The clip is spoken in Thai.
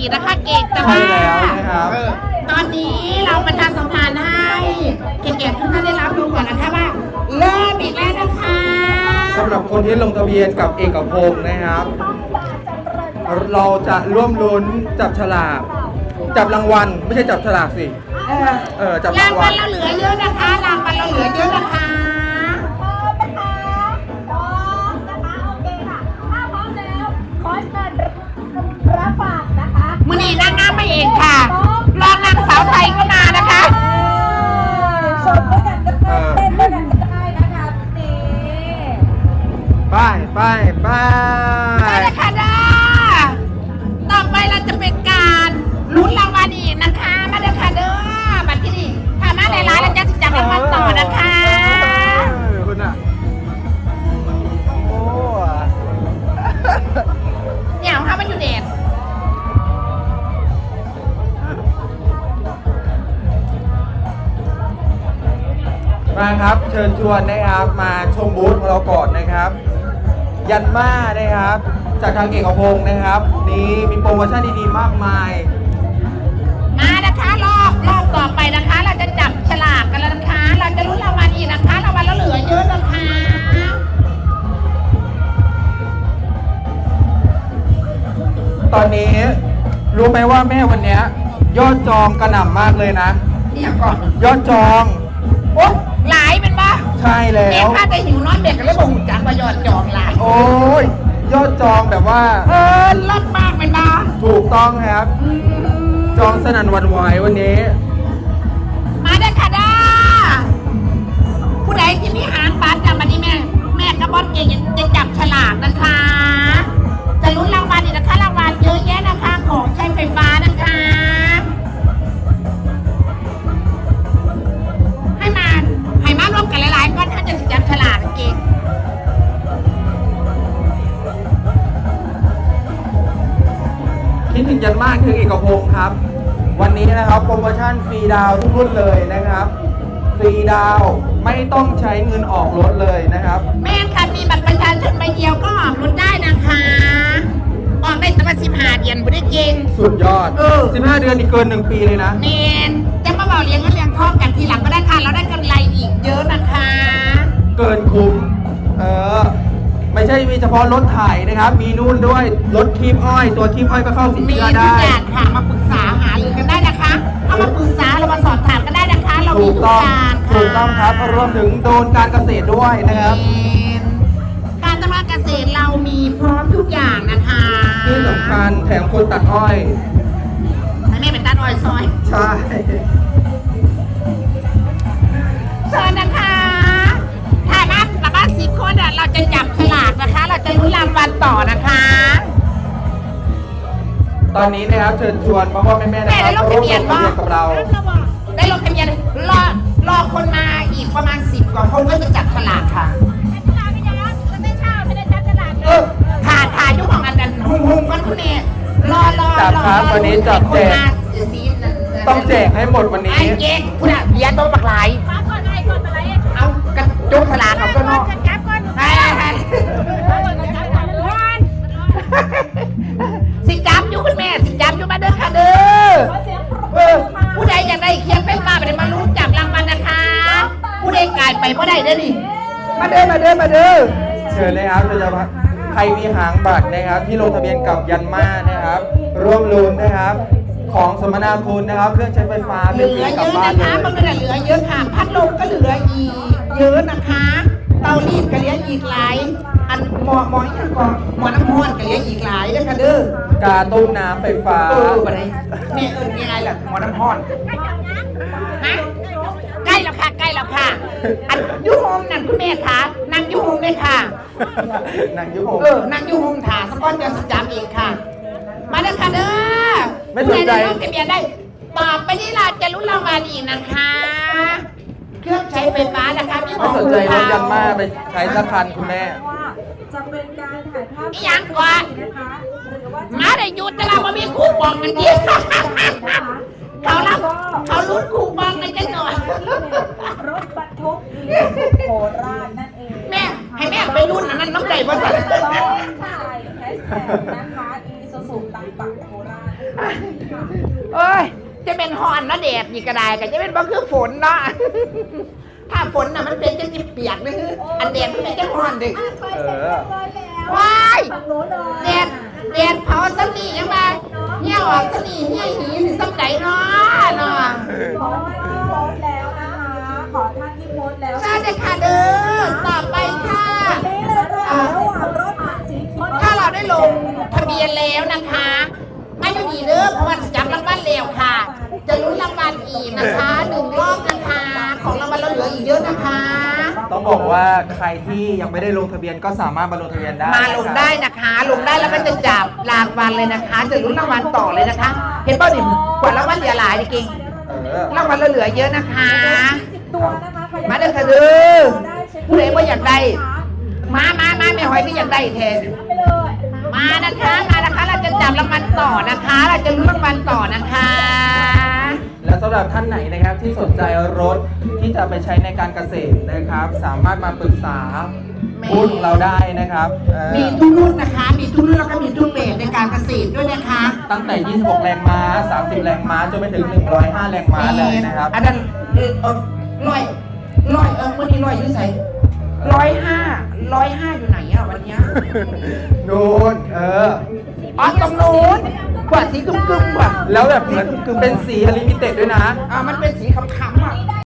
อีกนะคะเก่งแต่ใช่ว่าแล้วนะครับ ตอนนี้เราประชาสัมพันธ์ให้เก่งๆทุกท่านได้รับรู้ก่อนนะคะว่าเริ่มอีกแล้วนะคะสำหรับคนที่ลงทะเบียนกับเอกพงศ์นะครับ เราจะร่วมลุ้นจับฉลาก จับรางวัลไม่ใช่จับฉลากสิ เออ เออ จับรารางงวัวัลลเราเหลือเยอะนะคะรางวัลเราเหลือเยอะนะคะ มาครับ เชิญชวนนะครับมาชมบูธของเราก่อนนะครับ ยันมานะครับ จากทางเอกพงศ์นะครับ นี้มีโปรโมชั่นดีๆมากมาย มานะคะรอบรอบต่อไปนะคะ เราจะจับฉลากกันแล้วนะคะ เราจะลุ้นรางวัลอีกนะคะรางวัลเราเหลือเยอะนะคะตอนนี้รู้ไหมว่าแม่วันเนี้ยยอดจองกระหน่ำมากเลยนะ เนี่ยก่อน ยอดจอง ใช่แล้แม่วข้าแต่หิวนอนเด็กก็เลยบอกหุ่นจังว่ายอดจองหลายโอ้ย ยอดจองแบบว่า เออเลิศมากเป็นปะถูกต้องครับ จองสนั่นหวันไหววันนี้ นมากคือเอกพงศ์ครับ วันนี้นะครับโปรโมชั่นฟรีดาวน์ทุกรุ่นเลยนะครับ ฟรีดาวน์ไม่ต้องใช้เงินออกรถเลยนะครับ แม่นค่ะมีบัตรประชาชนใบเดียวก็ออกรถได้นะคะ ออกได้ตั้งแต่สิบห้าเดือนบุได้เก่ง สุดยอด เออ 15 เดือนนี่เกิน 1 ปีเลยนะเมนจะมาบอกเลี้ยงก็เลี้ยงทองกันทีหลังก็ได้ค่ะเราได้กำไรอีกเยอะนะคะ เกินคุ้ม เออไม่ใช่มีเฉพาะรถไถนะครับ มีนู่นด้วยรถคีบอ้อย ตัวคีบอ้อยก็เข้าสินมีเชื่อทุได้กอย่างค่ะ มาปรึกษาหารือกันได้นะคะ เอามาปรึกษาเรามาสอบถามกันได้นะคะ เรามีถูกทุกต้องอย่างค่ะถูกต้องครับรวมถึงโดนการเกษตรด้วยนะครับเมนการทำการเกษตรเรามีพร้อมทุกอย่างนะคะที่สำคัญแถมคนตัดอ้อยให้แม่เป็นตัดอ้อยซอย ใช่ ตอนนี้นะครับเชิญชวนพ่อพ่อแม่แม่นะแม่ครัได้บลงร่ทะวมเบีลยนงทะป่ะเบียนกับเราได้ลงทะเบียนรอรอคนมาอีกประมาณสิบกว่าคนก็จะจับฉลากค่ะเออถ่ายถ่ายยุคของอันนั้นหุ่มหุ่มกันคุณเมย์รอรอจับรอครับอวันนี้จับคนแจกมาสีต้องแจกให้หมดวันนี้ ไอ้เจ๊กคุณอะเบียร์โต๊ะปักหลายเอากระจุกฉลากเอาก็เนาะไปไปสิ เด้อมาเด้อมาเด้อเชิญเลยครับโดยเฉพาะใครมีหางบัตรนะครับ ที่ลงทะเบียนกับยันมานะครับ ร่วมลุ้นนะครับ ของสมนาคุณนะครับ เครื่องใช้ไฟฟ้าเหเป็นลืฟรีอกลัเยบอะบ้านนะเลคะยบางทีเหลือเยอะค่ะ พัดลมก็เหลืออีก เยอะนะคะ เตารีดก็เหลืออีกหลายอันหมอหมออีกก่อนหมอน้ำห้อนก็เหลืออีกหลายเด้อค่ะเด้อกาต้มน้ำไฟฟ้า เออบัดนี้แม่เอิญยังไงล่ะหมอน้ำห้อน ฮะใกล้แล้วค่ะใกล้แล้วค่ะ อันอยูโฮมนั่นคุณแม่คะนั่งอยูโฮมเลยค่ะหนังยุคผมเออนั่งอยูโฮมถาสกอนเดียวสจามเองค่ะ มาเด้อค่ะเด้อไม่สนใจผู้ใดได้ลงทะเบียนได้ต่อไปนี้เราจะลุ้นรางวัลอีกนะคะ เครื่องใช้ไฟฟ้านะคะมีไม่สนใจรถยันมาไปใช้สักคันคุณแม่ ว่าจะเป็นการถ่ายภาพอีหยังก่อนนะคะหรือว่ามาได้หยุดแต่เราไม่มีคูปองกันดีเขารับเขาลุ้นคูปองกันจังหน่อย ร โคราชนั่นเองแม่ ให้แม่ไปรุ่นอันนั้นน้ำใจบ่ต้ใส่องใส่แฮชแท็กนะคะอีซูซูตังปักโคราชเอ้ย จะเป็นฮอนนะแดดนี่ก็ได้ก็จะเป็นบ่คือฝนเนาะ ถ้าฝนน่ะมันเป็นจะจิเปียกนะฮะอันแดดมันเป็นจะฮอนเดึกอะไปเสร็จเรียบร้อยแล้วว้าย ฝั่งนู้นเลยแดดแดดเผาสนียังไงเนี่ยออกสนีเนี่ยหีสิสักไหนเนาะเนาะขอท่านที่โพสต์แล้วนะคะ ขอท่านที่โพสต์แล้วใช่เลยค่ะเด้อต่อไปค่ะนี่เลยค่ะระหว่างรถผ่านสีเขียวถ้าเราได้ลงทะเบียนแล้วนะคะไม่ต้องดีเด้อเพราะว่าจับรางวัลแล้วค่ะ จะลุ้นรางวัลอีกนะคะหนึ่งรอบนะคะ ของรางวัลเราเหลืออีกเยอะนะคะ ต้องบอกว่าใครที่ยังไม่ได้ลงทะเบียนก็สามารถมาลงทะเบียนได้มาลงได้นะคะ ลงได้แล้วก็จะจับรางวัลเลยนะคะ จะลุ้นรางวัลต่อเลยนะคะ เห็นเป้าดิกว่ารางวัลเหลือหลายจริงเออ รางวัลเราเหลือเยอะนะคะ20 ตัวนะคะใครมาเด้อค่ะเด้อผู้ใดว่าอยากได้ มามามาแม่หอยก็อยากได้แทนไปเลยมานะคะมานะคะ เราจะจับรางวัลต่อนะคะ เราจะลุ้นรางวัลต่อนะคะ และสำหรับท่านไหนนะครับที่สนใจรถที่จะไปใช้ในการเกษตรนะครับ สามารถมาปรึกษาแม่พูดของเราได้นะครับเออมีทุกรุ่นนะคะ มีทุกรุ่นแล้วก็มีทุกเบรในการเกษตรด้วยนะคะ ตั้งแต่ 26 แรงม้า 30 แรงม้า จนไปถึง 105 แรงม้าเลยนะครับ อันนั้นเออเออ ร้อยร้อยเออวันนี้ร้อยอยุ่ใส่ร้อยห้าร้อยห้าอยู่ไหนอะวันเนี้ยนูนเออ อ๋อตรงนู้นกว่าสีกึ่มๆกว่าแล้วแบบเหมือนคือเป็นสีลิมิเต็ดด้วยนะ อ่ามันเป็นสีขำๆอะ